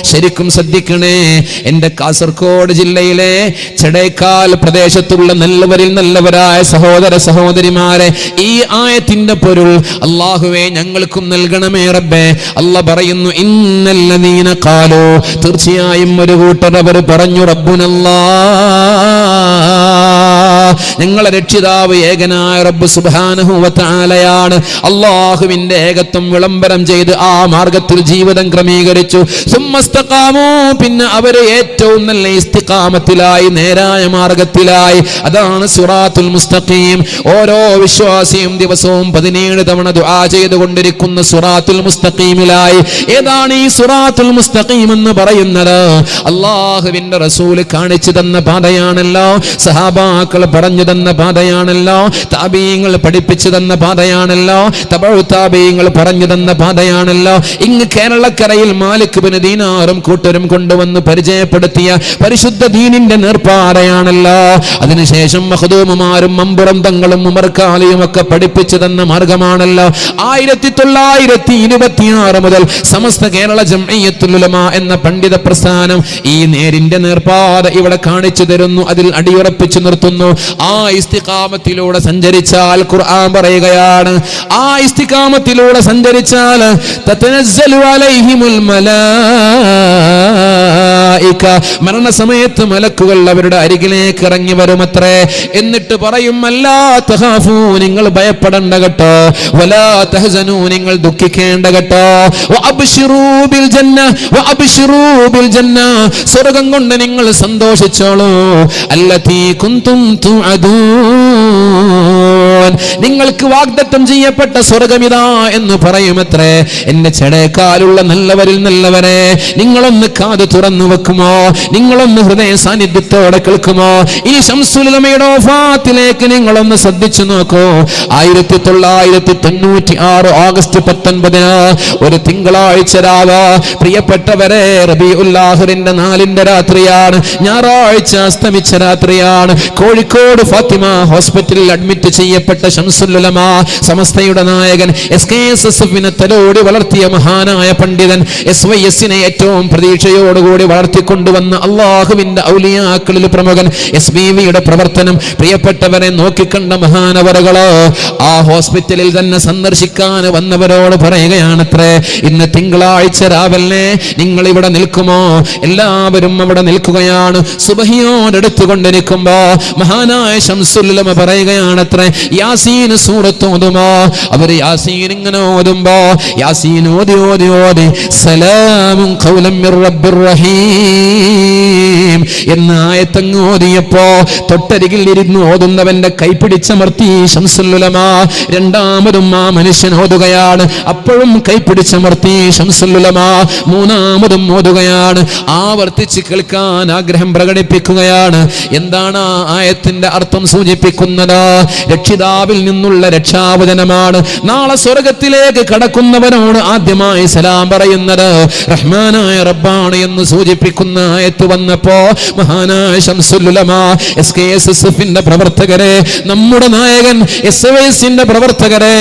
ശരിക്കും ശ്രദ്ധിക്കണേ. എന്റെ കാസർഗോഡ് ജില്ലയിലെ ചെടേക്കാൽ പ്രദേശത്തുള്ള നല്ലവരിൽ നല്ലവരായ സഹോദര സഹോദരിമാരെ ഈ ആയത്തിന്റെ പൊരുൾ അള്ളാഹുവെ ഞങ്ങൾക്കും നൽകണമേ റബ്ബേ. അല്ല പറയുന്നു ഇന്നല്ല കാലോ തീർച്ചയായും ഒരു കൂട്ടർ അവർ പറഞ്ഞു റബ്ബുനല്ലാ. ഞങ്ങളെ രക്ഷിതാവ് ഏകനായ റബ്ബ് സുബാനഹുവത്താലയാണ് അള്ളാഹുവിന്റെ ഏകത്വം വിളംബരം ചെയ്ത് ആ മാർഗത്തിൽ ജീവിതം ക്രമീകരിച്ചു. സുമസ്തകാമോ പിന്നെ അവർ ഏറ്റവും നല്ല ഇസ്തികാമത്തിലായി നേരായ മാർഗത്തിലായി. അതാണ് സുറാത്തുൽ മുസ്തഖീം. ഓരോ വിശ്വാസിയും ദിവസവും പതിനേഴ് തവണ ദുആ ചെയ്തുകൊണ്ടിരിക്കുന്ന സുറാത്തുൽ മുസ്തഖീമിലായി. ഏതാണ് ഈ സുറാത്തുൽ മുസ്തഖീം എന്ന് പറയുന്നത്? അള്ളാഹുവിന്റെ റസൂൽ കാണിച്ചു തന്ന പാതയാണല്ലോ. സഹാബാക്കൾ പറഞ്ഞു തന്ന പാതയാണല്ലോ. താബീങ്ങൾ പഠിപ്പിച്ചു തന്ന പാതയാണല്ലോ. തബഴു താബീങ്ങൾ പറഞ്ഞു തന്ന പാതയാണല്ലോ. ഇങ്ങ് കേരളക്കരയിൽ മാലിക് ബിൻ ദീനാറും കൂട്ടരും കൊണ്ടുവന്ന് പരിചയപ്പെടുത്തിയ പരിശുദ്ധ ദീനിന്റെ നേർപ്പാറയാണല്ലോ അതിനുശേഷം മഹദൂമുമാരും മമ്പുറം തങ്ങളും ഉമർക്കാലിയും ഒക്കെ പഠിപ്പിച്ചു തന്ന മാർഗമാണല്ലോ. ആയിരത്തി തൊള്ളായിരത്തി ഇരുപത്തിയാറ് മുതൽ സമസ്ത കേരള ജംഇയ്യത്തുൽ ഉലമ എന്ന പണ്ഡിത പ്രസ്ഥാനം ഈ നേരിന്റെ നേർപ്പാത ഇവിടെ കാണിച്ചു തരുന്നു അതിൽ അടിയുറപ്പിച്ചു നിർത്തുന്നു. ആ ഇസ്തിഖാമത്തിലൂടെ സഞ്ചരിച്ചാൽ ഖുർആൻ പറയുകയാണ്. ആ ഇസ്തിഖാമത്തിലൂടെ സഞ്ചരിച്ചാൽ തതനസ്സലു അലൈഹിമുൽ മലായിക മരണസമയത്ത് മലക്കുകൾ അവരുടെ അരികിലേക്ക് ഇറങ്ങി വരുമത്രേ. എന്നിട്ട് പറയും അല്ലാ നിങ്ങൾ ഭയപ്പെടേണ്ട കേട്ടോ. വലാ നിങ്ങൾ ദുഃഖിക്കേണ്ട കേട്ടോ. സ്വർഗം കൊണ്ട് നിങ്ങൾ സന്തോഷിച്ചോളൂ. അല്ലതീ കുന്തും നിങ്ങൾക്ക് വാഗ്ദത്തം ചെയ്യപ്പെട്ട സ്വർഗമിതാ എന്ന് പറയുമത്രേ. എന്റെ ചെടേക്കാലുള്ള നല്ലവരിൽ നല്ലവരെ നിങ്ങളൊന്ന് കാത് തുറന്നു വെക്കുമോ? നിങ്ങളൊന്ന് ഹൃദയ സാന്നിധ്യത്തോടെ കേൾക്കുമോ? ഈ ശംസുലമയുടെ ഓഫാത്തിലേക്ക് നിങ്ങളൊന്ന് ശ്രദ്ധിച്ചു നോക്കൂ. ആയിരത്തി തൊള്ളായിരത്തി തൊണ്ണൂറ്റി ആറ് ഓഗസ്റ്റ് പത്തൊൻപതിന് ഒരു തിങ്കളാഴ്ച രാവ് പ്രിയപ്പെട്ടവരെ റബി ഉല്ലാഹുറിന്റെ നാലിന്റെ രാത്രിയാണ്. ഞായറാഴ്ച അസ്തമിച്ച രാത്രിയാണ്. കോഴിക്കോട് ഫാത്തിമ ഹോസ്പിറ്റലിൽ അഡ്മിറ്റ് ചെയ്യപ്പെട്ട സമസ്തയുടെ നായകൻ എസ് കെ എസ് എസ് എഫിനെ തലോടി വളർത്തിയ മഹാനായ പണ്ഡിതൻ എസ് വൈ എസിനെ ഏറ്റവും പ്രതീക്ഷയോടുകൂടി വളർത്തിക്കൊണ്ടുവന്ന അള്ളാഹുവിന്റെ ഔലിയാക്കളിൽ പ്രമുഖൻ എസ് ബി വിയുടെ പ്രവർത്തനം പ്രിയപ്പെട്ടവരെ നോക്കിക്കണ്ട മഹാനവറുകളോ. ആ ഹോസ്പിറ്റലിൽ തന്നെ സന്ദർശിക്കാൻ വന്നവരോട് പറയുകയാണത്രേ ഇന്ന് തിങ്കളാഴ്ച രാവിലെ നിങ്ങൾ ഇവിടെ നിൽക്കുമോ? എല്ലാവരും അവിടെ നിൽക്കുകയാണ്. സുബഹിയോടെടുത്തുകൊണ്ടിരിക്കുമ്പോ മഹാനായ ശംസുല്ലമ പറയുകയാണത്രേ യാസീൻ സൂറത്ത് ഓതുമോ അവർ യാസീൻ ഇങ്ങനെ ഓതുമ്പോ യാസീൻ ഓതി ഓതി ഓതി സലാമും റഹീം എന്ന ആയത്തങ്ങ് ഓതിയപ്പോ തൊട്ടരികിൽ ഇരുന്ന് ഓതുന്നവന്റെ കൈപ്പിടിച്ചമർത്തി ശംസുല്ലുലമ രണ്ടാമതും ആ മനുഷ്യൻ ഓതുകയാണ്. അപ്പോഴും കൈപ്പിടിച്ചമർത്തി ശംസുല്ലുലമ മൂന്നാമതും ഓതുകയാണ്. ആവർത്തിച്ച് കേൾക്കാൻ ആഗ്രഹം പ്രകടിപ്പിക്കുകയാണ്. എന്താണ് ആ ആയത്തിന്റെ അർത്ഥം സൂചിപ്പിക്കുന്നത്? രക്ഷിതാവിൽ നിന്നുള്ള രക്ഷാവചനമാണ്. നാളെ സ്വർഗത്തിലേക്ക് കടക്കുന്നവനാണ് ആദ്യമായി സലാം പറയുന്നത്. റഹ്മാനായ റബ്ബാണ് എന്ന് സൂചിപ്പിക്കുന്ന ആയത്ത് വന്നപ്പോ മഹാനായ Shamsululama S K S S പ്രവർത്തകരെ നമ്മുടെ നായകൻ എസ് എസിന്റെ പ്രവർത്തകരെ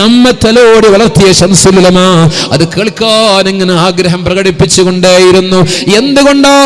നമ്മെ തലോടി വളർത്തിയ ശംസുലുലമ അത് കേൾക്കാൻ ഇങ്ങനെ ആഗ്രഹം പ്രകടിപ്പിച്ചുകൊണ്ടേയിരുന്നു. എന്തുകൊണ്ടോ?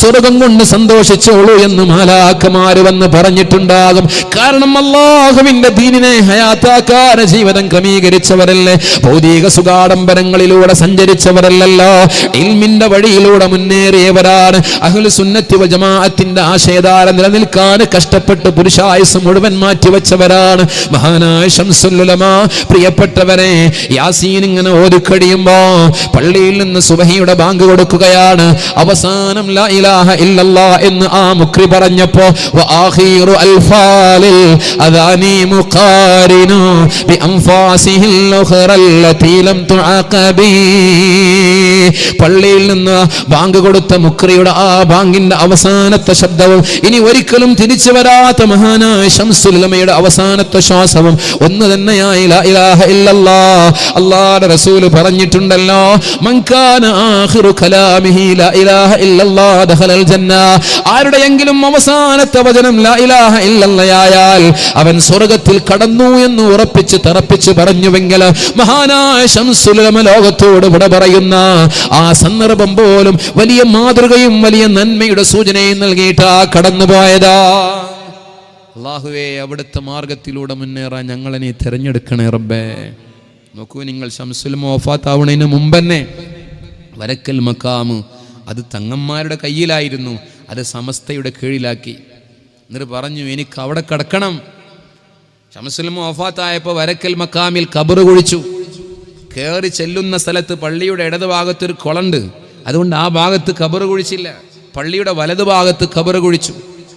സ്വർഗം കൊണ്ട് സന്തോഷിച്ചോളൂ എന്ന് മാലാക്കമാര് വന്ന് പറഞ്ഞിട്ടുണ്ടാകും. കാരണം അള്ളാഹുവിന്റെ ദീനിനെ ഹയാത്താക്കാന ജീവിതം ക്രമീകരിച്ചവരല്ലേ? ഭൗതിക സുഖാഡംബരങ്ങളിലൂടെ സഞ്ചരിച്ചവരല്ലല്ലോ. ഇൽമിന്റെ വഴിയിലൂടെ മുന്നേറിയവരാണ്. അഹ്ലു സുന്നത്തി ജമാഅത്തിന്റെ ആശയധാര നിലനിൽക്കാൻ കഷ്ടപ്പെട്ട് പുരുഷായുസ് മുഴുവൻ മാറ്റിവെച്ചവരാണ്. മഹാനായ ശംസുല്ലുലമ പ്രിയപ്പെട്ടവരെ യാസീൻ ഇങ്ങനെ ഓതിക്കഴിയുമ്പോ പള്ളിയിൽ നിന്ന് സുബഹിയുടെ ബാങ്ക് കൊടുക്കുകയാണ്. അവസാനം ലാ ഇലാഹ ഇല്ലല്ലാ എന്ന് ആ മുക്രി പറഞ്ഞപ്പോ വആഖിറു അൽഫാലിൽ അദാനി مقارن ബിഅൻഫാസിഹിൽ ഉഖറ التي لم تعاقبي പള്ളിയിൽ നിന്ന് ബാങ്ക് കൊടുത്ത മുക്രിയുടെ ആ ബാങ്കിന്റെ അവസാനത്തെ ശബ്ദവും ഇനി ഒരിക്കലും തിരിച്ചു വരാത്ത മഹാനായ ശംസുലമയുടെ അവസാനത്തെ ശ്വാസവും ഒന്ന് തന്നെയായി ലാ ഇലാഹ ഇല്ലല്ലാ അല്ലാഹുവിന്റെ റസൂൽ പറഞ്ഞിട്ടുണ്ടല്ലോ മൻകാന ആഹിറു കലാമിഹി ലാ ഇലാഹ ഇല്ലല്ലാ ദഖലൽ ജന്ന. ആരുടെയെങ്കിലും അവസാനത്തെ വചനം ഇല്ലല്ലയായാൽ അവൻ സ്വർഗത്തിൽ കടന്നു എന്ന് ഉറപ്പിച്ച് തറപ്പിച്ച് പറഞ്ഞുവെങ്കിൽ മഹാനായ ശംസുലമ ലോകത്തോട് വിട പറയുന്ന ആ സന്ദർഭം പോലും വലിയ മാതൃകയും വലിയ നന്മയുടെ സൂചനയും നൽകിയിട്ടാ കടന്നുപോയതാ. അള്ളാഹുവേ അവിടുത്തെ മാർഗത്തിലൂടെ മുന്നേറാൻ ഞങ്ങളെ തിരഞ്ഞെടുക്കണേ റബ്ബേ. നോക്കൂ നിങ്ങൾ ശംസുൽ മോഫാത്താവണതിന് മുമ്പ് തന്നെ വരക്കൽ മക്കാമ് അത് തങ്ങന്മാരുടെ കയ്യിലായിരുന്നു. അത് സമസ്തയുടെ കീഴിലാക്കി. എന്നിട്ട് പറഞ്ഞു എനിക്ക് അവിടെ കിടക്കണം. ഷംസുൽ വഫാത്തായപ്പോൾ വരക്കൽ മക്കാമിൽ കബറ് കുഴിച്ചു. കയറി ചെല്ലുന്ന സ്ഥലത്ത് പള്ളിയുടെ ഇടതുഭാഗത്തൊരു കുളണ്ട്. അതുകൊണ്ട് ആ ഭാഗത്ത് കബറ് കുഴിച്ചില്ല. പള്ളിയുടെ വലതുഭാഗത്ത് കബറ് കുഴിച്ചു.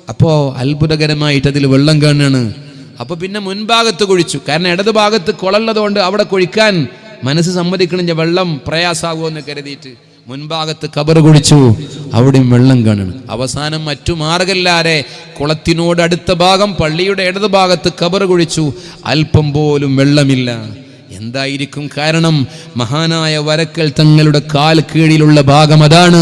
അപ്പോൾ അത്ഭുതകരമായിട്ട് അതിൽ വെള്ളം കാണാണ്. അപ്പോൾ പിന്നെ മുൻഭാഗത്ത് കുഴിച്ചു. കാരണം ഇടതുഭാഗത്ത് കുളമുള്ളതുകൊണ്ട് അവിടെ കുഴിക്കാൻ മനസ്സ് സമ്മതിക്കണില്ല. വെള്ളം പ്രയാസാകുമെന്ന് കരുതിയിട്ട്. മുൻഭാഗത്ത് കബർ കുഴിച്ചു അവിടെയും വെള്ളം കാണണം. അവസാനം മറ്റു മാർഗല്ലാരെ കുളത്തിനോട് അടുത്ത ഭാഗം പള്ളിയുടെ ഇടത് ഭാഗത്ത് കബർ കുഴിച്ചു. അല്പം പോലും വെള്ളമില്ല. എന്തായിരിക്കും കാരണം? മഹാനായ വരക്കൽ തങ്ങളുടെ കാൽ കീഴിലുള്ള ഭാഗം അതാണ്.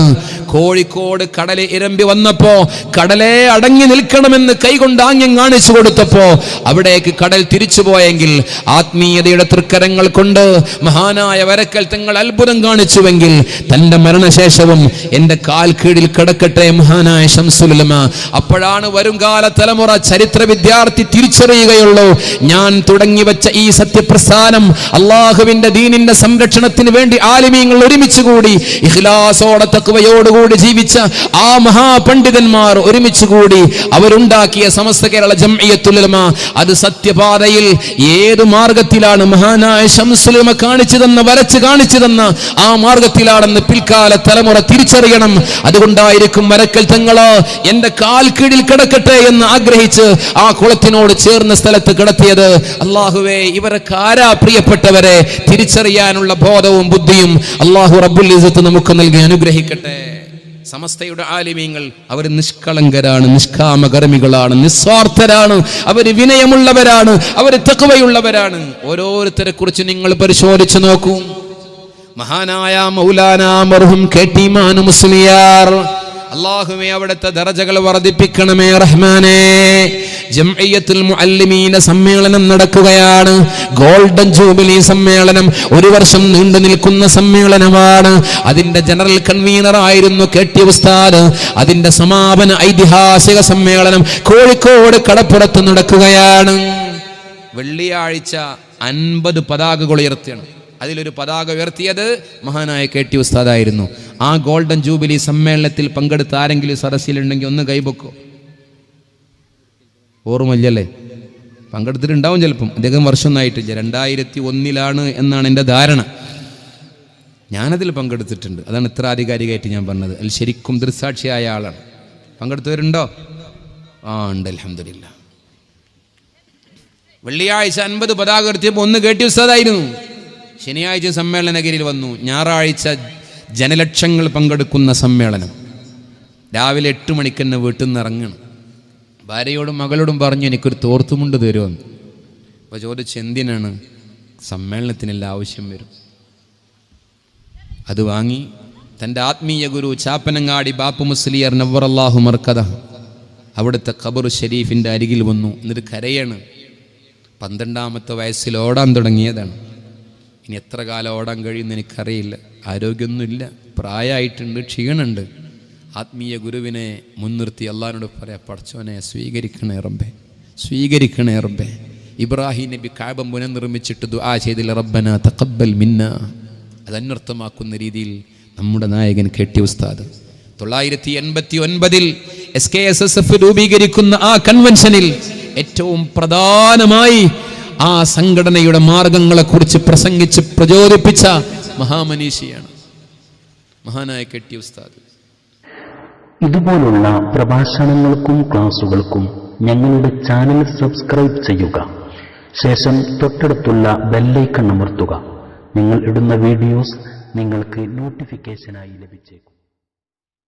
കോഴിക്കോട് കടലെ ഇരമ്പി വന്നപ്പോ കടലെ അടങ്ങി നിൽക്കണമെന്ന് കൈകൊണ്ട് ആംഗ്യം കാണിച്ചു കൊടുത്തപ്പോ അവിടേക്ക് കടൽ തിരിച്ചു പോയെങ്കിൽ ആത്മീയതയുടെ തൃക്കരങ്ങൾ കൊണ്ട് മഹാനായ വരക്കൽ തങ്ങൾ അത്ഭുതം കാണിച്ചുവെങ്കിൽ തന്റെ മരണശേഷവും എന്റെ കാൽ കീഴിൽ കിടക്കട്ടെ മഹാനായ ശംസുലമ അപ്പോഴാണ് വരുംകാല തലമുറ ചരിത്ര വിദ്യാർത്ഥി തിരിച്ചറിയുകയുള്ളൂ. ഞാൻ തുടങ്ങി വെച്ച ഈ സത്യപ്രസ്ഥാനം അള്ളാഹുവിന്റെ ദീനിന്റെ സംരക്ഷണത്തിന് വേണ്ടി ആലിമീങ്ങൾ ഒരുമിച്ച് കൂടി ഇഖ്ലാസോടെ തക്കുവയോടുകൂടി ജീവിച്ച ആ മഹാപണ്ഡിതന്മാർ ഒരുമിച്ച് കൂടി അവരുണ്ടാക്കിയ സമസ്ത കേരള ജംഇയത്തുലമ അത് സത്യപാതയിൽ ഏത് മാർഗത്തിലാണ് മഹാനായ ശംസുലമ കാണിച്ചു തന്ന വരച്ച് കാണിച്ചു തന്ന ആ മാർഗത്തിലാണെന്ന് പിൽക്കാല തലമുറ തിരിച്ചറിയണം. അതുകൊണ്ടായിരിക്കും വരക്കൽ തങ്ങൾ എന്റെ കാൽ കീഴിൽ കിടക്കട്ടെ എന്ന് ആഗ്രഹിച്ച് ആ കുളത്തിനോട് ചേർന്ന സ്ഥലത്ത് കിടത്തിയത്. അള്ളാഹുവേ ഇവരൊക്കെ ആരാ പ്രിയപ്പെട്ടവരെ തിരിച്ചറിയാനുള്ള ബോധവും ബുദ്ധിയും അള്ളാഹു റബ്ബുൽ ഇസത്ത് നമുക്ക് നൽകി അനുഗ്രഹിക്കട്ടെ. സമസ്തയുടെ ആലിമീങ്ങൾ അവർ നിഷ്കളങ്കരാണ് നിഷ്കാമകർമ്മികളാണ് നിസ്വാർത്ഥരാണ് അവർ വിനയമുള്ളവരാണ് അവർ തെക്കുവയുള്ളവരാണ് ഓരോരുത്തരെ കുറിച്ച് നിങ്ങൾ പരിശോധിച്ചു നോക്കൂ. മഹാനായ മൗലാന മർഹും മുസ്ലിയാർ അള്ളാഹുവെ അവിടുത്തെ ദറജകൾ വർദ്ധിപ്പിക്കണമേ റഹ്മാനേ. ജംഇയ്യത്തുൽ മുഅല്ലിമീന സമ്മേളനം നടക്കുകയാണ്. ഗോൾഡൻ ജൂബിലി സമ്മേളനം ഒരു വർഷം നീണ്ടു നിൽക്കുന്ന സമ്മേളനമാണ്. അതിന്റെ ജനറൽ കൺവീനർ ആയിരുന്നു കെ ടി ഉസ്താദ്. അതിന്റെ സമാപന ഐതിഹാസിക സമ്മേളനം കോഴിക്കോട് കടപ്പുറത്ത് നടക്കുകയാണ്. വെള്ളിയാഴ്ച അൻപത് പതാകകൾ ഉയർത്തിയാണ് അതിലൊരു പതാക ഉയർത്തിയത് മഹാനായ കെ ടി ഉസ്താദായിരുന്നു. ആ ഗോൾഡൻ ജൂബിലി സമ്മേളനത്തിൽ പങ്കെടുത്ത ആരെങ്കിലും സദസ്സിലുണ്ടെങ്കിൽ ഒന്ന് കൈപൊക്കോ. ഓർമ്മയില്ലല്ലേ? പങ്കെടുത്തിട്ടുണ്ടാവും ചിലപ്പം. അദ്ദേഹം വർഷമൊന്നായിട്ടില്ല. രണ്ടായിരത്തി ഒന്നിലാണ് എന്നാണ് എന്റെ ധാരണ. ഞാനതിൽ പങ്കെടുത്തിട്ടുണ്ട്. അതാണ് ഇത്ര ആധികാരികമായിട്ട് ഞാൻ പറഞ്ഞത്. അതിൽ ശരിക്കും ദൃസാക്ഷിയായ ആളാണ്. പങ്കെടുത്തവരുണ്ടോ? ആ ഉണ്ട്. അലഹമില്ല വെള്ളിയാഴ്ച അൻപത് പതാക ഉയർത്തിയപ്പോൾ ഒന്ന് കേട്ടി ഉസ്താദായിരുന്നു. ശനിയാഴ്ച സമ്മേളനഗിരിയിൽ വന്നു. ഞായറാഴ്ച ജനലക്ഷങ്ങൾ പങ്കെടുക്കുന്ന സമ്മേളനം. രാവിലെ എട്ട് മണിക്ക് തന്നെ വീട്ടിൽ നിന്ന് ഇറങ്ങണം ഭാര്യയോടും മകളോടും പറഞ്ഞു എനിക്കൊരു തോർത്തുമുണ്ട് തരുമെന്ന്. അപ്പോൾ ചോദിച്ചു എന്തിനാണ്? സമ്മേളനത്തിനെല്ലാം ആവശ്യം വരും. അത് വാങ്ങി. തന്റെ ആത്മീയ ഗുരു ചാപ്പനങ്ങാടി ബാപ്പു മുസ്ലിയർ നവറല്ലാഹു മർക്കഥ അവിടുത്തെ ഖബർ ഷെരീഫിന്റെ അരികിൽ വന്നു. എന്നിട്ട് കരയാണ്. പന്ത്രണ്ടാമത്തെ വയസ്സിൽ ഓടാൻ തുടങ്ങിയതാണ്. ഇനി എത്ര കാലം ഓടാൻ കഴിയുമെന്ന് എനിക്കറിയില്ല. ആരോഗ്യമൊന്നുമില്ല. പ്രായമായിട്ടുണ്ട് ക്ഷീണുണ്ട് ആത്മീയ ഗുരുവിനെ മുൻനിർത്തി അള്ളഹാനോട് പറയാം പഠിച്ചവനെ സ്വീകരിക്കണേ റബ്ബേ സ്വീകരിക്കണേ റബ്ബേ. ഇബ്രാഹിം നബി കാബം പുനർനിർമ്മിച്ചിട്ട് ദുആ ചെയ്തില്ല. റബ്ബന തഖബ്ബൽ മിന്ന. അത് അന്വർത്ഥമാക്കുന്ന രീതിയിൽ നമ്മുടെ നായകൻ കെട്ടി ഉസ്താദ്. തൊള്ളായിരത്തി എൺപത്തി ഒൻപതിൽ S K S S F രൂപീകരിക്കുന്ന ആ കൺവെൻഷനിൽ ഏറ്റവും പ്രധാനമായി ആ സംഘടനയുടെ മാർഗങ്ങളെക്കുറിച്ച് പ്രസംഗിച്ച് പ്രചോദിപ്പിച്ച മഹാമനീഷിയാണ്. മഹാനായ കെട്ടി ഉസ്താദ്. ഇതുപോലുള്ള പ്രഭാഷണങ്ങൾക്കും ക്ലാസുകൾക്കും ഞങ്ങളുടെ ചാനൽ സബ്സ്ക്രൈബ് ചെയ്യുക. ശേഷം തൊട്ടടുത്തുള്ള ബെല്ലൈക്കൺ അമർത്തുക. നിങ്ങൾ ഇടുന്ന വീഡിയോസ് നിങ്ങൾക്ക് നോട്ടിഫിക്കേഷനായി ലഭിച്ചേക്കും.